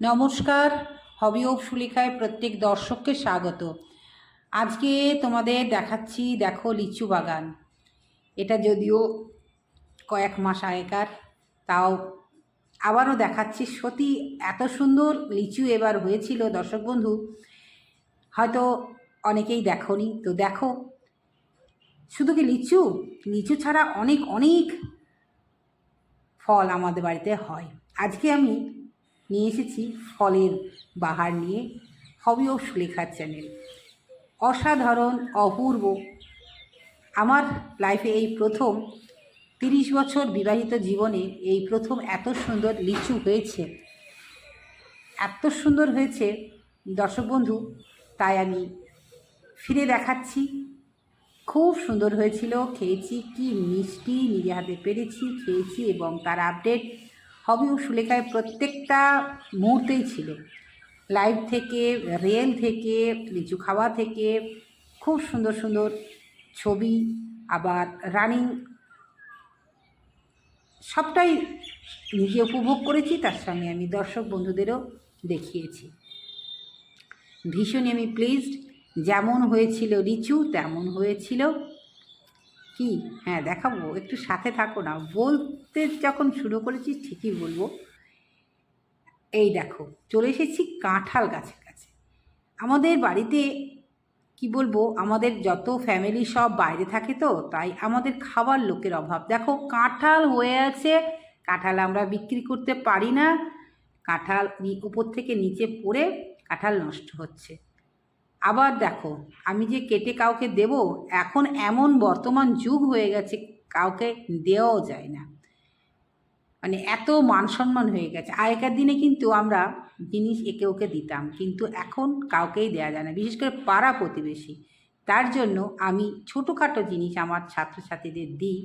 নমস্কার, hobby of সুলেখায় প্রত্যেক দর্শককে স্বাগত। আজকে তোমাদের দেখাচ্ছি, দেখো লিচু বাগান। এটা যদিও কয়েক মাস আগেকার, তাও আবারও দেখাচ্ছি। সত্যি এত সুন্দর লিচু এবার হয়েছিল, দর্শক বন্ধু। হয়তো অনেকেই দেখোনি, তো দেখো। শুধু কি লিচু? লিচু ছাড়া অনেক অনেক ফল আমাদের বাড়িতে হয়। আজকে আমি নিয়ে এসেছি ফলের বাহার নিয়ে, হবি ও সুলেখার চ্যানেল অসাধারণ, অপূর্ব। আমার লাইফে এই প্রথম তিরিশ বছর বিবাহিত জীবনে এই প্রথম এত সুন্দর লিচু হয়েছে। এত সুন্দর হয়েছে, দর্শক বন্ধু, তাই আমি ফিরে দেখাচ্ছি। খুব সুন্দর হয়েছিল, খেয়েছি, কি মিষ্টি নিজে হাতে পেরেছি, খেয়েছি এবং তার আপডেট হবি ও সুলেখায় প্রত্যেকটা মুহূর্তেই ছিল। লাইভ থেকে রেল থেকে, লিচু খাওয়া থেকে, খুব সুন্দর সুন্দর ছবি, আবার রানিং সবটাই নিজে উপভোগ করেছি, তার সঙ্গে আমি দর্শক বন্ধুদেরও দেখিয়েছি। ভীষণই আমি প্লিজড যেমন হয়েছিল রিচু তেমন হয়েছিল কি? হ্যাঁ দেখাবো। একটু সাথে থাকো না। বলতে যখন শুরু করেছি, ঠিকই বলব। এই দেখো, চলে এসেছি কাঁঠাল গাছের কাছে। আমাদের বাড়িতে, কি বলব, আমাদের যত ফ্যামিলি সব বাইরে থাকে তো, তাই আমাদের খাবার লোকের অভাব। দেখো, কাঁঠাল হয়ে আছে। কাঁঠাল আমরা বিক্রি করতে পারি না। কাঁঠাল উপর থেকে নিচে পড়ে কাঁঠাল নষ্ট হচ্ছে। আবার দেখো, আমি যে কেটে কাউকে দেব, এখন এমন বর্তমান যুগ হয়ে গেছে, কাউকে দেওয়াও যায় না। মানে এত মান সম্মান হয়ে গেছে। আগেকার দিনে কিন্তু আমরা জিনিস একে ওকে দিতাম, কিন্তু এখন কাউকেই দেওয়া যায় না, বিশেষ করে পাড়া প্রতিবেশী। তার জন্য আমি ছোটোখাটো জিনিস আমার ছাত্রছাত্রীদের দিই।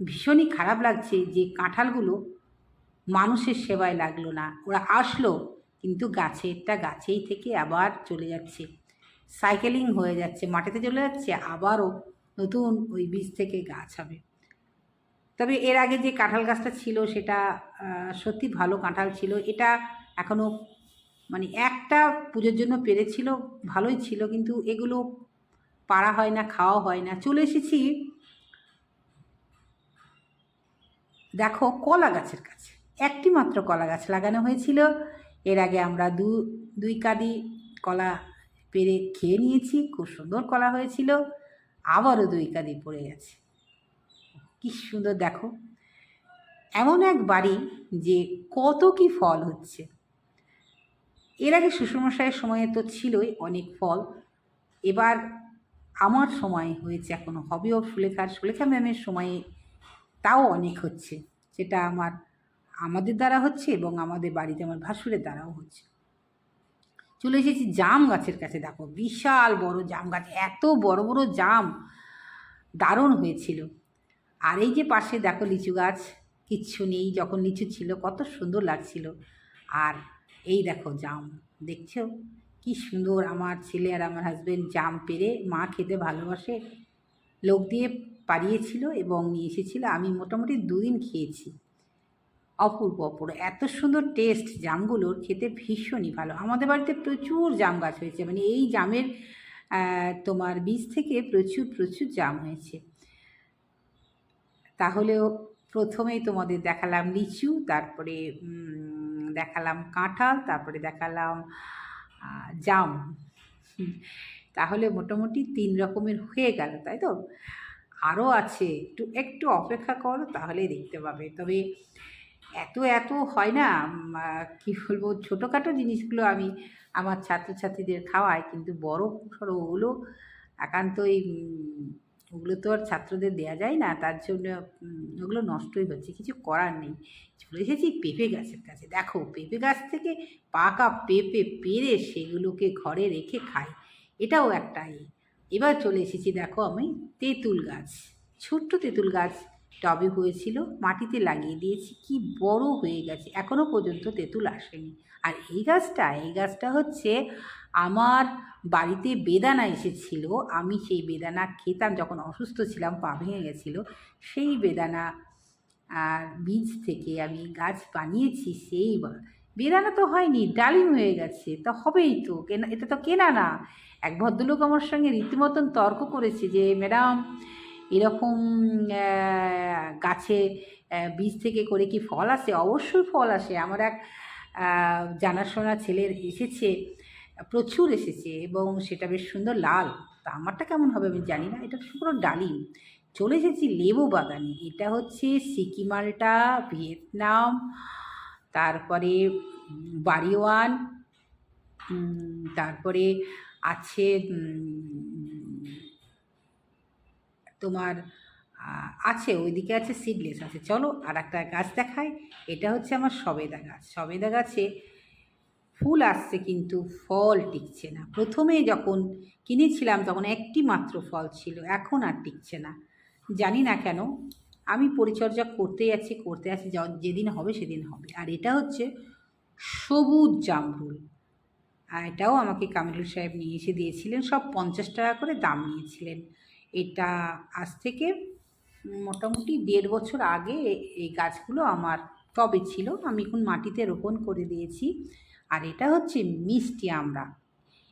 ভীষণই খারাপ লাগছে যে কাঁঠালগুলো মানুষের সেবায় লাগল না। ওরা আসলো, কিন্তু গাছেরটা গাছেই থেকে আবার চলে যাচ্ছে। সাইকেলিং হয়ে যাচ্ছে, মাটিতে চলে যাচ্ছে, আবারও নতুন ওই বীজ থেকে গাছ হবে। তবে এর আগে যে কাঁঠাল গাছটা ছিল সেটা সত্যি ভালো কাঁঠাল ছিল। এটা এখনও মানে একটা পুজোর জন্য পেরেছিল, ভালোই ছিল, কিন্তু এগুলো পাড়া হয় না, খাওয়া হয় না। চলে এসেছি দেখো কলা গাছের কাছে। একটি মাত্র কলা গাছ লাগানো হয়েছিল। এর আগে আমরা দু, দুই কাদি কলা পেরে খেয়ে নিয়েছি, খুব সুন্দর কলা হয়েছিল, আবারও দুই কাদি পড়ে গেছে। কি সুন্দর, দেখো। এমন এক বাড়ি যে কত কি ফল হচ্ছে। এর আগে শ্বশুরমশাইয়ের সময়ে তো ছিলই অনেক ফল। এবার আমার সময় হয়েছে এখনও হবি অফ সুলেখার, সুলেখা ম্যামের সময়ে তাও অনেক হচ্ছে। সেটা আমার, আমাদের দ্বারা হচ্ছে এবং আমাদের বাড়িতে আমার ভাসুরের দ্বারাও হচ্ছে। চলে এসেছি জাম গাছের কাছে। দেখো, বিশাল বড় জাম গাছ, এত বড় বড় জাম দারুণ হয়েছিল। আর এই যে পাশে দেখো লিচু গাছ, কিচ্ছু নেই, যখন লিচু ছিল কত সুন্দর লাগছিল। আর এই দেখো জাম, দেখছ? কি সুন্দর, আমার ছেলে আর আমার হাজব্যান্ড জাম পেরে মা খেতে ভালোবাসে। লোক দিয়ে পাড়িয়েছিল এবং নিয়ে এসেছিল, আমি মোটামুটি দুদিন খেয়েছি। অপূর্ব অপূর্ব। এত সুন্দর টেস্ট জামগুলোর খেতে ভীষণই ভালো। আমাদের বাড়িতে প্রচুর জাম গাছ হয়েছে মানে এই জামের তোমার বীজ থেকে প্রচুর প্রচুর জাম হয়েছে। তাহলেও প্রথমেই তোমাদের দেখালাম লিচু, তারপরে দেখালাম কাঁঠাল, তারপরে দেখালাম জাম। তাহলে মোটামুটি তিন রকমের হয়ে গেল, তাই তো? আরও আছে। একটু একটু অপেক্ষা করো, তাহলেই দেখতে পাবে। তবে এত এত হয় না কী বলব ছোটোখাটো জিনিসগুলো আমি আমার ছাত্রছাত্রীদের খাওয়াই কিন্তু বড় সড়ো ওগুলো একান্তই উম, ওগুলো তো আর ছাত্রদের দেওয়া যায় না তার জন্য ওগুলো নষ্টই হচ্ছে কিছু করার নেই। চলে এসেছি পেঁপে গাছের কাছে। দেখো পেঁপে গাছ থেকে পাকা পেঁপে পেরে সেগুলোকে ঘরে রেখে খাই এটাও একটা। এবার চলে এসেছি দেখো আমি তেঁতুল গাছ ছোট্ট তেঁতুল গাছ। টবে হয়েছিল, মাটিতে লাগিয়ে দিয়েছি। কি বড় হয়ে গেছে। এখনও পর্যন্ত তেঁতুল আসেনি। আর এই গাছটা এই গাছটা হচ্ছে আমার বাড়িতে বেদানা এসেছিল। আমি সেই বেদানা খেতাম, যখন অসুস্থ ছিলাম, পা ভেঙে গেছিল। সেই বেদানা আর বীজ থেকে আমি গাছ বানিয়েছি সেই বেদানা তো হয়নি, ডালিম হয়ে গেছে। তা হবেই তো, কেনা, এটা তো কেনা না। এক ভদ্রলোক আমার সঙ্গে রীতিমতন তর্ক করেছে যে, ম্যাডাম এরকম গাছে বীজ থেকে করে কি ফল আসে? অবশ্যই ফল আসে। আমার এক জানাশোনা ছেলের এসেছে, প্রচুর এসেছে এবং সেটা বেশ সুন্দর লাল। তা আমারটা কেমন হবে আমি জানি না। এটা পুরো ডালিম। চলে এসেছি লেবু বাগানে। এটা হচ্ছে সিকিমালটা ভিয়েতনাম, তারপরে বাড়িওয়ান তারপরে আছে তোমার আছে, ওইদিকে আছে সিডলেস আছে। চলো আর একটা গাছ দেখায় এটা হচ্ছে আমার সবেদা গাছ। সবেদা গাছে ফুল আসছে কিন্তু ফল টিকছে না। প্রথমে যখন কিনেছিলাম তখন একটি মাত্র ফল ছিল, এখন আর টিকছে না। জানি না কেন, আমি পরিচর্যা করতে যাচ্ছি করতে য- যেদিন হবে সেদিন হবে। আর এটা হচ্ছে সবুজ জামরুল। আর এটাও আমাকে কামিলুর সাহেব নিয়ে এসে দিয়েছিলেন। সব পঞ্চাশ টাকা করে দাম নিয়েছিলেন। এটা আজ থেকে মোটামুটি দেড় বছর আগে এই গাছগুলো আমার টবে ছিল। আমি এখন মাটিতে রোপণ করে দিয়েছি। আর এটা হচ্ছে মিষ্টি আমরা।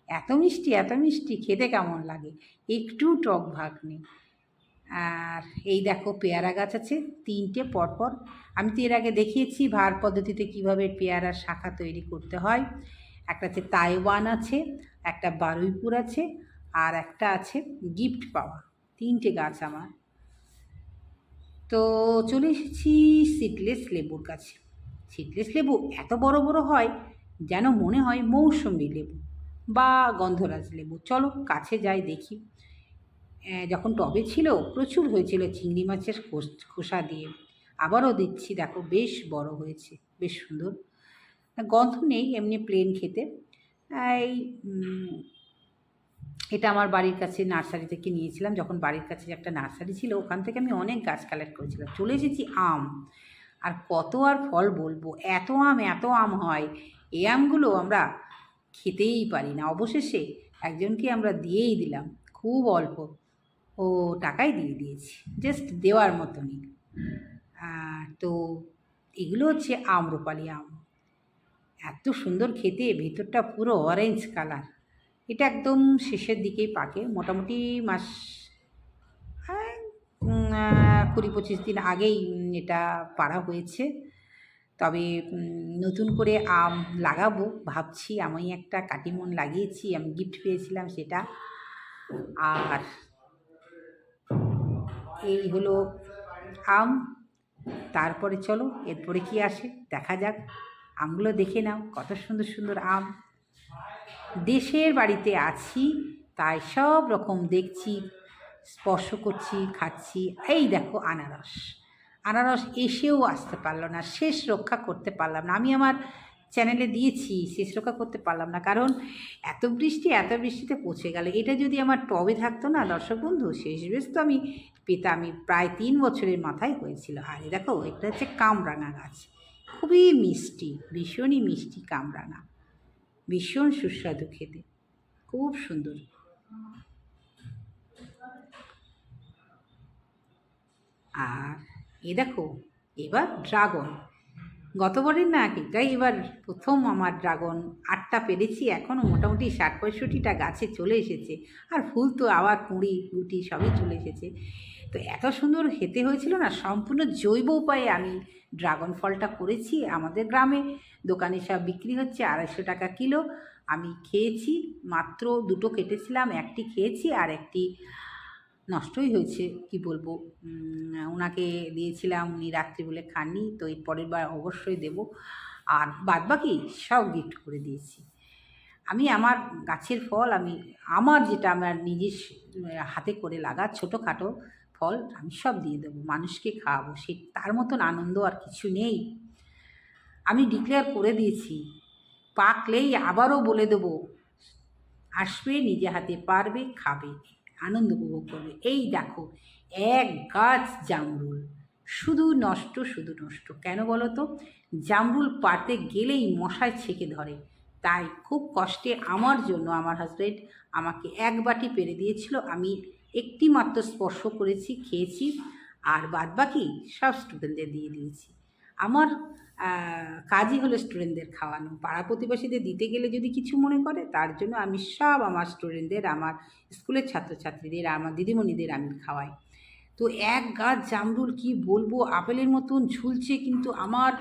এত মিষ্টি এত মিষ্টি, খেতে কেমন লাগে? একটু টক ভাগ নেই। আর এই দেখো পেয়ারা গাছ আছে, তিনটে পরপর। আমি তো এর আগে দেখিয়েছি ভার পদ্ধতিতে কীভাবে পেয়ারার শাখা তৈরি করতে হয়। একটা আছে তাইওয়ান আছে, একটা বারুইপুর আছে, আর একটা আছে গিফট পাওয়া। তিনটে গাছ আমার। তো চলে এসেছি সিডলেস লেবুর কাছে। সিডলেস লেবু এত বড় বড় হয় যেন মনে হয় মৌসুমি লেবু বা গন্ধরাজ লেবু। চলো কাছে যাই দেখি। যখন টবে ছিল, প্রচুর হয়েছিল চিংড়ি মাছের খোস- দিয়ে। আবারও দিচ্ছি দেখো, বেশ বড় হয়েছে, বেশ সুন্দর। গন্ধ নেই, এমনি প্লেন খেতে। এই এটা আমার বাড়ির কাছে নার্সারি থেকে নিয়েছিলাম। যখন বাড়ির কাছে একটা নার্সারি ছিল, ওখান থেকে আমি অনেক গাছ কালেক্ট করেছিলাম। চলে এসেছি আম। আর কত আর ফল বলব? এত আম এত আম হয়। এই আমগুলো আমরা খেতেই পারি না। অবশেষে একজনকে আমরা দিয়েই দিলাম। খুব অল্প। ও টাকাই দিয়ে দিয়েছি। জাস্ট দেওয়ার মতনই। তো এগুলো হচ্ছে আম্রপালি আম। এত সুন্দর খেতে। ভেতরটা পুরো অরেঞ্জ কালার এটা একদম শেষের দিকেই পাকে। মোটামুটি মাস কুড়ি পঁচিশ দিন আগেই এটা পাড়া হয়েছে। তবে নতুন করে আম লাগাবো ভাবছি। আমি একটা কাটিমন লাগিয়েছি, আমি গিফট পেয়েছিলাম সেটা। আর এই হলো আম। তারপরে চলো, এরপরে কি আসে? দেখা যাক। আমগুলো দেখে নাও, কত সুন্দর সুন্দর আম। দেশের বাড়িতে আছি, তাই সব রকম দেখছি, স্পর্শ করছি, খাচ্ছি। এই দেখো আনারস। আনারস এসেও আসতে পারল না, শেষ রক্ষা করতে পারলাম না। আমি আমার চ্যানেলে দিয়েছি, শেষ রক্ষা করতে পারলাম না। কারণ এত বৃষ্টি, এত বৃষ্টিতে পচে গেল। এটা যদি আমার টবে থাকতো না, দর্শক বন্ধু, শেষ বেশ তো আমি পেতামই প্রায় তিন বছরের মাথায় হয়েছিল। আর দেখো, এটা হচ্ছে কামরাঙা গাছ। খুবই মিষ্টি, ভীষণই মিষ্টি কামরাঙা। ভীষণ সুস্বাদু খেতে। খুব সুন্দর। আর এ দেখো, এবার ড্রাগন। গতবারের না এটাই এবার প্রথম আমার ড্রাগন আটটা পেরেছি, এখনও মোটামুটি ষাট পঁয়ষট্টিটা গাছে চলে এসেছে। আর ফুল তো আবার কুঁড়ি গুটি সবই চলে এসেছে। তো এত সুন্দর খেতে হয়েছিল না, সম্পূর্ণ জৈব উপায়ে আমি ড্রাগন ফলটা করেছি। আমাদের গ্রামে দোকানে সব বিক্রি হচ্ছে আড়াইশো টাকা কিলো। আমি খেয়েছি, মাত্র দুটো কেটেছিলাম, একটি খেয়েছি আর একটি নষ্টই হয়েছে, কি বলব? ওনাকে দিয়েছিলাম, উনি রাত্রি বলে খাননি, তো এর পরের বার অবশ্যই দেব। আর বাদ বাকি সব গিফট করে দিয়েছি। আমি আমার গাছের ফল, আমি আমার যেটা আমার নিজের হাতে করে লাগা ছোটোখাটো ফল আমি সব দিয়ে দেবো, মানুষকে খাওয়াবো, সে তার মতন আনন্দ আর কিছু নেই। আমি ডিক্লেয়ার করে দিয়েছি, পাকলেই আবারও বলে দেবো, আসবে নিজে হাতে, পারবে, খাবে, আনন্দ উপভোগ করবে। এই দেখো, এক গাছ জামরুল, শুধু নষ্ট শুধু নষ্ট। কেন বলো তো? জামরুল পাড়তে গেলেই মশায় ছেঁকে ধরে। তাই খুব কষ্টে আমার জন্য আমার হাজব্যান্ড আমাকে এক বাটি পেরে দিয়েছিল, আমি একটি মাত্র স্পর্শ করেছি, খেয়েছি আর বাদ বাকি সব স্টুডেন্টদের দিয়ে দিয়েছি। আমার কাজই হলো স্টুডেন্টদের খাওয়ানো। পাড়া প্রতিবেশীদের দিতে গেলে যদি কিছু মনে করে, তার জন্য আমি সব আমার স্টুডেন্টদের আমার স্কুলের ছাত্রছাত্রীদের, আমার দিদিমণিদের আমি খাওয়াই। তো এক গাছ জামরুল কি বলব, আপেলের মতন ঝুলছে, কিন্তু আমার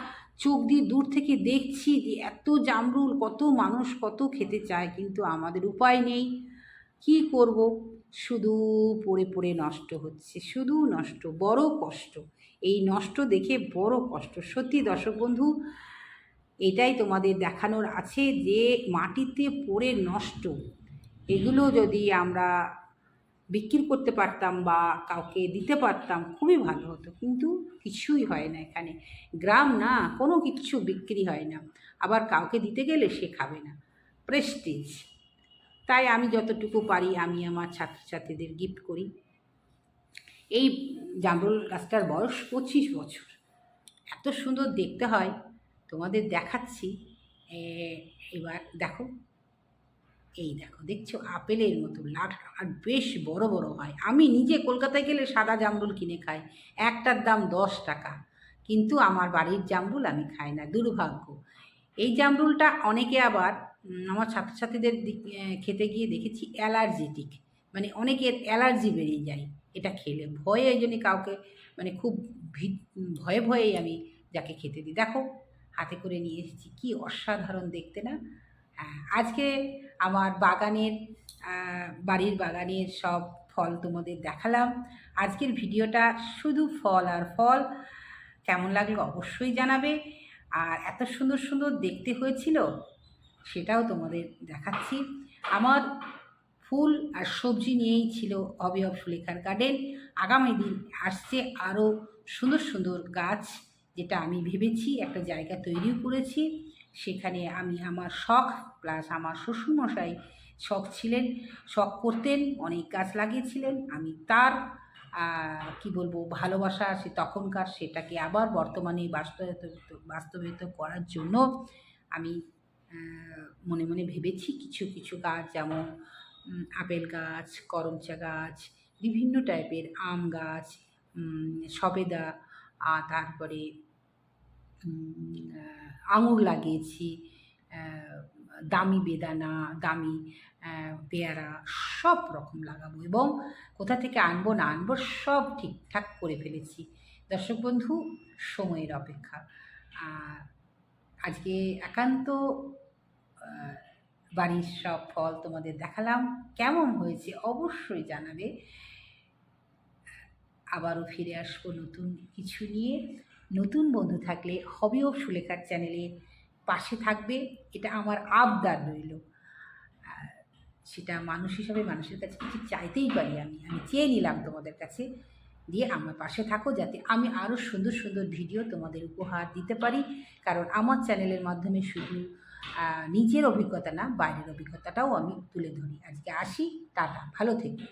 চোখ দিয়ে দূর থেকে দেখছি যে এত জামরুল, কত মানুষ কত খেতে চায়, কিন্তু আমাদের উপায় নেই। কি করব? শুধু পড়ে পড়ে নষ্ট হচ্ছে, শুধু নষ্ট, বড় কষ্ট। এই নষ্ট দেখে বড় কষ্ট। সত্যি দর্শক বন্ধু, এটাই তোমাদের দেখানোর আছে যে মাটিতে পড়ে নষ্ট, এগুলো যদি আমরা বিক্রি করতে পারতাম বা কাউকে দিতে পারতাম, খুবই ভালো হতো। কিন্তু কিছুই হয় না এখানে। গ্রাম না, কোনো কিছু বিক্রি হয় না। আবার কাউকে দিতে গেলে সে খাবে না। প্রেস্টিজ। তাই আমি যতটুকু পারি আমি আমার ছাত্রছাত্রীদের গিফট করি। এই জামরুল গাছটার বয়স পঁচিশ বছর। এত সুন্দর দেখতে হয়। তোমাদের দেখাচ্ছি। এবার দেখো। এই দেখো, দেখছ? আপেলের মতো লাট আর বেশ বড় বড় হয়। আমি নিজে কলকাতায় গেলে সাদা জামরুল কিনে খাই। একটার দাম দশ টাকা। কিন্তু আমার বাড়ির জামরুল আমি খাই না। দুর্ভাগ্য। এই জামরুলটা অনেকে আবার আমার ছাত্রছাত্রীদের খেতে গিয়ে দেখেছি অ্যালার্জিটিক। মানে অনেকের অ্যালার্জি বেরিয়ে যায় এটা খেলে। ভয়ে এই জন্য কাউকে মানে খুব ভয়ে ভয়েই আমি যাকে খেতে দিই। দেখো হাতে করে নিয়ে এসেছি কি অসাধারণ দেখতে না? হ্যাঁ, আজকে আমার বাগানের বাড়ির বাগানের সব ফল তোমাদের দেখালাম। আজকের ভিডিওটা শুধু ফল আর ফল। কেমন লাগল অবশ্যই জানাবে। আর এত সুন্দর সুন্দর দেখতে হয়েছিল সেটাও তোমাদের দেখাচ্ছি। আমার ফুল আর সবজি নিয়েই ছিল অফ সুলেখার গার্ডেন আগামী দিন আসছে আরও সুন্দর সুন্দর গাছ, যেটা আমি ভেবেছি একটা জায়গা তৈরিও করেছি। সেখানে আমি আমার শখ প্লাস আমার শ্বশুরমশাই শখ ছিলেন, শখ করতেন, অনেক গাছ লাগিয়েছিলেন। আমি তার কি বলব, ভালোবাসা সে তখনকার সেটাকে আবার বর্তমানে বাস্তবায়িত বাস্তবায়িত করার জন্য আমি মনে মনে ভেবেছি কিছু কিছু গাছ যেমন আপেল গাছ, করমচা গাছ, বিভিন্ন টাইপের আম গাছ সবেদা তারপরে আঙুর লাগিয়েছি দামি বেদানা, দামি পেয়ারা, সব রকম লাগাবো এবং কোথা থেকে আনব না আনব সব ঠিকঠাক করে ফেলেছি। দর্শক বন্ধু, সময়ের অপেক্ষা। আজকে একান্ত বাড়ির সব ফল তোমাদের দেখালাম। কেমন হয়েছে অবশ্যই জানাবে। আবারও ফিরে আসব নতুন কিছু নিয়ে। নতুন বন্ধু থাকলে হবি অফ সুলেখার চ্যানেলে। পাশে থাকবে, এটা আমার আবদার রইল। সেটা মানুষ হিসাবে মানুষের কাছে কিছু চাইতেই পারি আমি। আমি চেয়ে নিলাম তোমাদের কাছে দিয়ে আমার পাশে থাকো যাতে আমি আরও সুন্দর সুন্দর ভিডিও তোমাদের উপহার দিতে পারি। কারণ আমার চ্যানেলের মাধ্যমে শুধু নিজের অভিজ্ঞতা না বাইরের অভিজ্ঞতাটাও আমি তুলে ধরি। আজকে আসি টাটা ভালো থেকো।